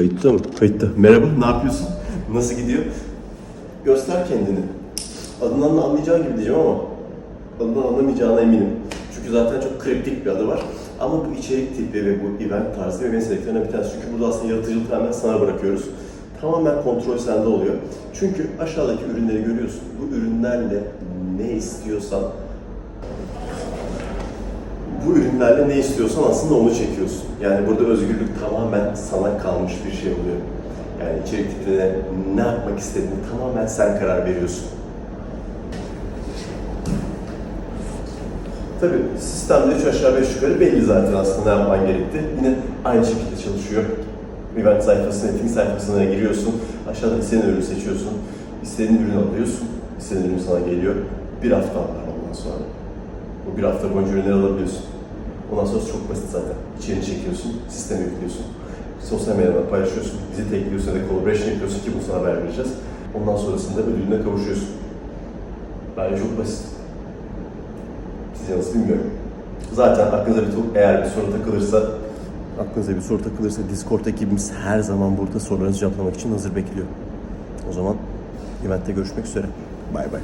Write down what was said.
Kayıtta mı? Kayıtta. Merhaba, ne yapıyorsun? Nasıl gidiyor? Göster kendini. Adından da anlayacağın gibi diyeceğim ama adından anlamayacağına eminim. Çünkü zaten çok kriptik bir adı var. Ama bu içerik tipi ve bu event tarzı ve beni sevdiklerinden bir tanesi. Çünkü burada aslında yaratıcılığı tamamen sana bırakıyoruz. Tamamen kontrol sende oluyor. Çünkü aşağıdaki ürünleri görüyorsun. Bu ürünlerle ne istiyorsan bu ürünlerle ne istiyorsan aslında onu çekiyorsun. Yani burada özgürlük tamamen sana kalmış bir şey oluyor. Yani içerik tipine ne yapmak istediğini tamamen sen karar veriyorsun. Tabii sistemde 3 aşağı 5 yukarı belli zaten aslında ne yapman gerektiği. Yine aynı şekilde çalışıyor. Event sayfasına, etkinlik sayfasına giriyorsun. Aşağıda istediğin ürünü seçiyorsun. İstediğin ürünü alıyorsun. İstediğin ürün sana geliyor. Bir hafta var ondan sonra. Bu bir hafta boyunca ürünleri alabiliyorsun. Ondan sonra çok basit zaten. İçerini çekiyorsun, sisteme yüklüyorsun. Sosyal medyada paylaşıyorsun, bizi tekliyorsun ya da collaboration yapıyorsun ki bunu sana haber vereceğiz. Ondan sonrasında ödülüne kavuşuyorsun. Bence çok basit. Size nasıl bilmiyorum. Zaten aklınıza bir eğer bir soru takılırsa aklınıza bir soru takılırsa Discord ekibimiz her zaman burada sorularınızı cevaplamak için hazır bekliyor. O zaman eventte görüşmek üzere. Bay bay.